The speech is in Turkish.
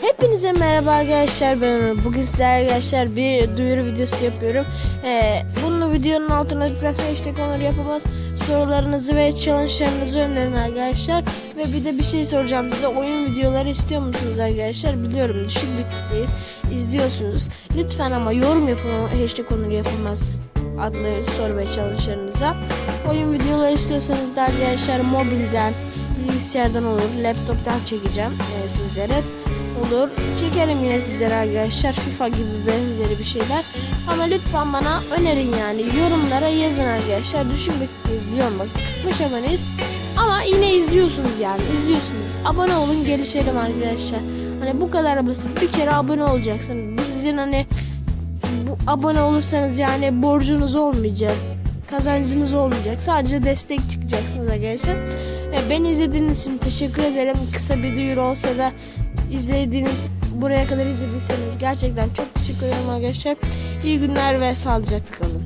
Hepinize merhaba arkadaşlar ben Onur. Bugün sizlerle arkadaşlar bir duyuru videosu yapıyorum. Ee, bunun videonun altına lütfen hashtag Onur yapamaz sorularınızı ve challenge'larınızı önerin arkadaşlar. Ve bir de bir şey soracağım size oyun videoları istiyor musunuz arkadaşlar? Biliyorum düşük bir kitleyiz izliyorsunuz. Lütfen ama yorum yapın hashtag Onur yapamaz adlı soru ve challenge'larınıza. Oyun videoları istiyorsanız da arkadaşlar mobilden bilgisayardan olur, laptoptan çekeceğim e, sizlere. Olur. Çekelim yine sizlere arkadaşlar. FIFA gibi benzeri bir şeyler. Ama lütfen bana önerin yani. Yorumlara yazın arkadaşlar. Düşün bekleyiz biliyorum bak. 45 aboneyiz. Ama yine izliyorsunuz yani. izliyorsunuz. Abone olun gelişelim arkadaşlar. Hani bu kadar basit. Bir kere abone olacaksın. Bu sizin hani bu abone olursanız yani borcunuz olmayacak. Kazancınız olmayacak. Sadece destek çıkacaksınız arkadaşlar. E, Ben izlediğiniz için teşekkür ederim. Kısa bir duyuru olsa da izlediğiniz buraya kadar izlediyseniz gerçekten çok teşekkür ederim arkadaşlar. İyi günler ve sağlıcakla kalın.